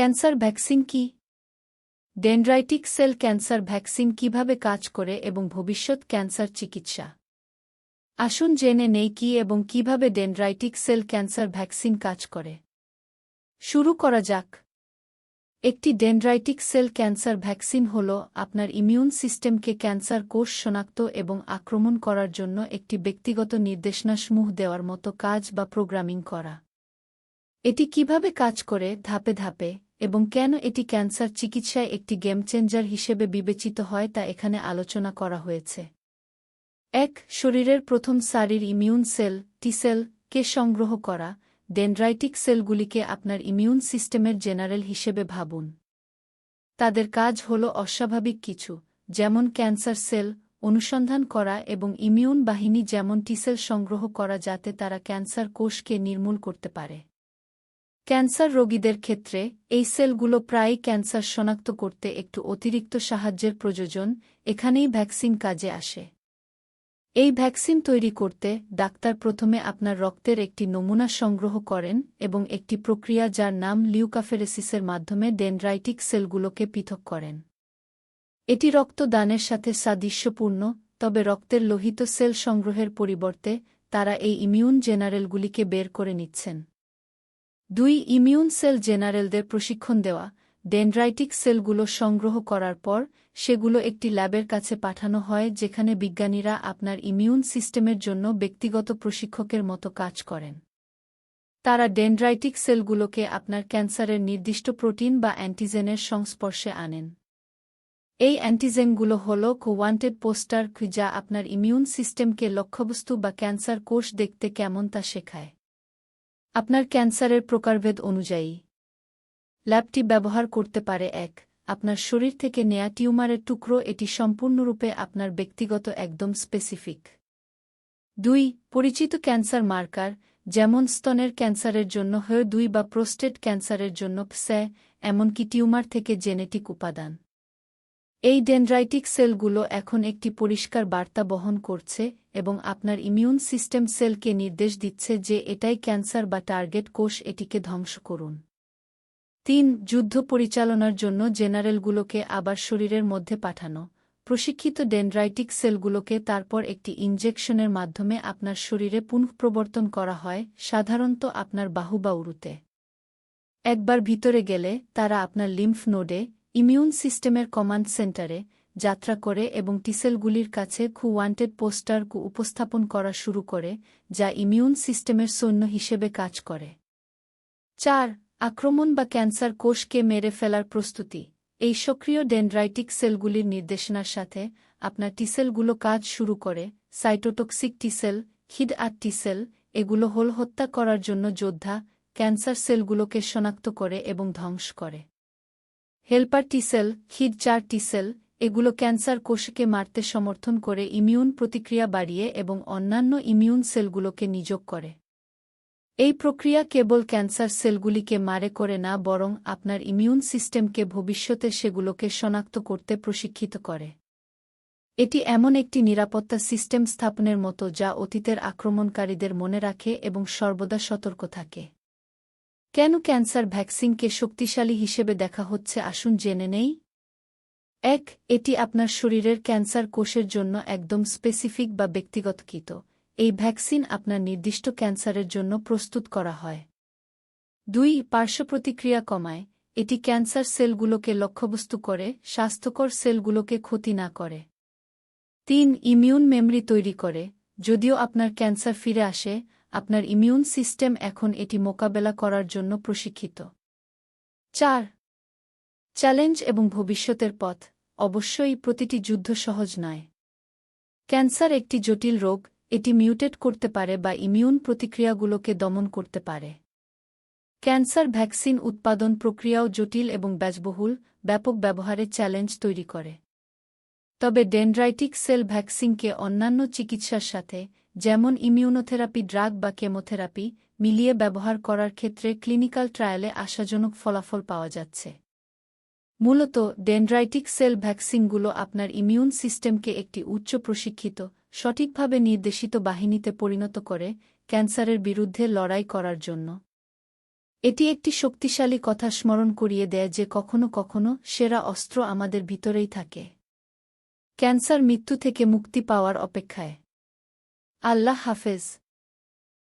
Cancer vaccine কি? Dendritic cell cancer vaccine কীভাবে কাজ করে এবং ভবিষ্যৎ ক্যান্সার চিকিৎসা? আসুন জেনে নেই কি এবং কীভাবে ডেনড্রাইটিক সেল ক্যান্সার ভ্যাকসিন কাজ করে। শুরু করা যাক। একটি ডেনড্রাইটিক সেল ক্যান্সার ভ্যাকসিন হল আপনার ইমিউন সিস্টেমকে ক্যান্সার কোষ শনাক্ত এবং আক্রমণ করার জন্য একটি ব্যক্তিগত নির্দেশনাসমূহ দেওয়ার মতো কাজ বা প্রোগ্রামিং করা। এটি কীভাবে কাজ করে ধাপে ধাপে এবং কেন এটি ক্যান্সার চিকিৎসায় একটি গেম চেঞ্জার হিসেবে বিবেচিত হয় তা এখানে আলোচনা করা হয়েছে। এক, শরীরের প্রথম সারির ইমিউন সেল টিসেল কে সংগ্রহ করা, ডেনড্রাইটিক সেলগুলিকে আপনার ইমিউন সিস্টেমের জেনারেল হিসেবে ভাবুন। তাদের কাজ হল অস্বাভাবিক কিছু, যেমন ক্যান্সার সেল, অনুসন্ধান করা এবং ইমিউন বাহিনী যেমন টিসেল সংগ্রহ করা যাতে তারা ক্যান্সার কোষকে নির্মূল করতে পারে। ক্যান্সার রোগীদের ক্ষেত্রে, এই সেলগুলো প্রায়ই ক্যান্সার শনাক্ত করতে একটু অতিরিক্ত সাহায্যের প্রয়োজন, এখানেই ভ্যাকসিন কাজে আসে। এই ভ্যাকসিন তৈরি করতে ডাক্তার প্রথমে আপনার রক্তের একটি নমুনা সংগ্রহ করেন এবং একটি প্রক্রিয়া যার নাম লিউকাফেরেসিসের মাধ্যমে ডেনড্রাইটিক সেলগুলোকে পৃথক করেন। এটি রক্তদানের সাথে সাদৃশ্যপূর্ণ, তবে রক্তের লোহিত সেল সংগ্রহের পরিবর্তে তারা এই ইমিউন জেনারেলগুলিকে বের করে নিচ্ছেন। দুই ইমিউন সেল জেনারেলদের প্রশিক্ষণ দেওয়া, ডেনড্রাইটিক সেলগুলো সংগ্রহ করার পর, সেগুলো একটি ল্যাবের কাছে পাঠানো হয় যেখানে বিজ্ঞানীরা আপনার ইমিউন সিস্টেমের জন্য ব্যক্তিগত প্রশিক্ষকের মতো কাজ করেন। তারা ডেনড্রাইটিক সেলগুলোকে আপনার ক্যান্সারের নির্দিষ্ট প্রোটিন বা অ্যান্টিজেনের সংস্পর্শে আনেন। এই অ্যান্টিজেনগুলো হল কোয়ান্টেড পোস্টার যা আপনার ইমিউন সিস্টেমকে লক্ষ্যবস্তু বা ক্যান্সার কোষ দেখতে কেমন তা শেখায়। আপনার ক্যান্সারের প্রকারভেদ অনুযায়ী। ল্যাবটি ব্যবহার করতে পারে এক, আপনার শরীর থেকে নেয়া টিউমারের টুকরো এটি সম্পূর্ণরূপে আপনার ব্যক্তিগত একদম স্পেসিফিক। দুই, পরিচিত ক্যান্সার মার্কার, যেমন স্তনের ক্যান্সারের জন্য হয়ে দুই বা প্রোস্টেট ক্যান্সারের জন্য প্স্যা এমনকি টিউমার থেকে জেনেটিক উপাদান। এই ডেনড্রাইটিক সেলগুলো এখন একটি পরিষ্কার বার্তা বহন করছে এবং আপনার ইমিউন সিস্টেম সেলকে নির্দেশ দিচ্ছে যে এটাই ক্যান্সার বা টার্গেট কোষ এটিকে ধ্বংস করুন। তিন, যুদ্ধ পরিচালনার জন্য জেনারেলগুলোকে আবার শরীরের মধ্যে পাঠানো। প্রশিক্ষিত ডেনড্রাইটিক সেলগুলোকে তারপর একটি ইনজেকশনের মাধ্যমে আপনার শরীরে পুনঃপ্রবর্তন করা হয়, সাধারণত আপনার বাহু বা উরুতে। একবার ভিতরে গেলে তারা আপনার লিম্ফ নোডে ইমিউন সিস্টেমের কমান্ড সেন্টারে যাত্রা করে এবং টিসেলগুলির কাছে খু ওয়ান্টেড পোস্টার কু উপস্থাপন করা শুরু করে, যা ইমিউন সিস্টেমের সৈন্য হিসেবে কাজ করে। চার, আক্রমণ বা ক্যান্সার কোষকে মেরে ফেলার প্রস্তুতি। এই সক্রিয় ডেনড্রাইটিক সেলগুলির নির্দেশনার সাথে আপনার টিসেলগুলো কাজ শুরু করে, সাইটোটক্সিক টিসেল খিড আর টিসেল, এগুলো হোল হত্যা করার জন্য যোদ্ধা ক্যান্সার সেলগুলোকে শনাক্ত করে এবং ধ্বংস করে। হেল্পার টিসেল খিড চার টিসেল এগুলো ক্যান্সার কোষকে মারতে সমর্থন করে ইমিউন প্রতিক্রিয়া বাড়িয়ে এবং অন্যান্য ইমিউন সেলগুলোকে নিযোগ করে। এই প্রক্রিয়া কেবল ক্যান্সার সেলগুলিকে মারে করে না, বরং আপনার ইমিউন সিস্টেমকে ভবিষ্যতে সেগুলোকে শনাক্ত করতে প্রশিক্ষিত করে। এটি এমন একটি নিরাপত্তা সিস্টেম স্থাপনের মতো যা অতীতের আক্রমণকারীদের মনে রাখে এবং সর্বদা সতর্ক থাকে। কেন ক্যান্সার ভ্যাকসিনকে শক্তিশালী হিসেবে দেখা হচ্ছে আসুন জেনে নেই? এক, এটি আপনার শরীরের ক্যান্সার কোষের জন্য একদম স্পেসিফিক বা ব্যক্তিগতকৃত। এই ভ্যাকসিন আপনার নির্দিষ্ট ক্যান্সারের জন্য প্রস্তুত করা হয়। দুই, পার্শ্বপ্রতিক্রিয়া কমায়। এটি ক্যান্সার সেলগুলোকে লক্ষ্যবস্তু করে, স্বাস্থ্যকর সেলগুলোকে ক্ষতি না করে। তিন, ইমিউন মেমরি তৈরি করে। যদিও আপনার ক্যান্সার ফিরে আসে আপনার ইমিউন সিস্টেম এখন এটি মোকাবেলা করার জন্য প্রশিক্ষিত। চার চ্যালেঞ্জ এবং ভবিষ্যতের পথ। অবশ্যই প্রতিটি যুদ্ধ সহজ নয়। ক্যান্সার একটি জটিল রোগ, এটি মিউটেট করতে পারে বা ইমিউন প্রতিক্রিয়াগুলোকে দমন করতে পারে। ক্যান্সার ভ্যাকসিন উৎপাদন প্রক্রিয়াও জটিল এবং ব্যয়বহুল ব্যাপক ব্যবহারে চ্যালেঞ্জ তৈরি করে। তবে ডেনড্রাইটিক সেল ভ্যাকসিনকে অন্যান্য চিকিৎসার সাথে যেমন ইমিউনোথেরাপি ড্রাগ বা কেমোথেরাপি, মিলিয়ে ব্যবহার করার ক্ষেত্রে ক্লিনিক্যাল ট্রায়ালে আশাজনক ফলাফল পাওয়া যাচ্ছে। মূলত, ডেনড্রাইটিক সেল ভ্যাকসিনগুলো আপনার ইমিউন সিস্টেমকে একটি উচ্চ প্রশিক্ষিত, সঠিকভাবে নির্দেশিত বাহিনীতে পরিণত করে ক্যান্সারের বিরুদ্ধে লড়াই করার জন্য। এটি একটি শক্তিশালী কথা স্মরণ করিয়ে দেয় যে কখনো কখনো সেরা অস্ত্র আমাদের ভিতরেই থাকে। ক্যান্সার মৃত্যু থেকে মুক্তি পাওয়ার অপেক্ষায়। আল্লাহ হাফেজ।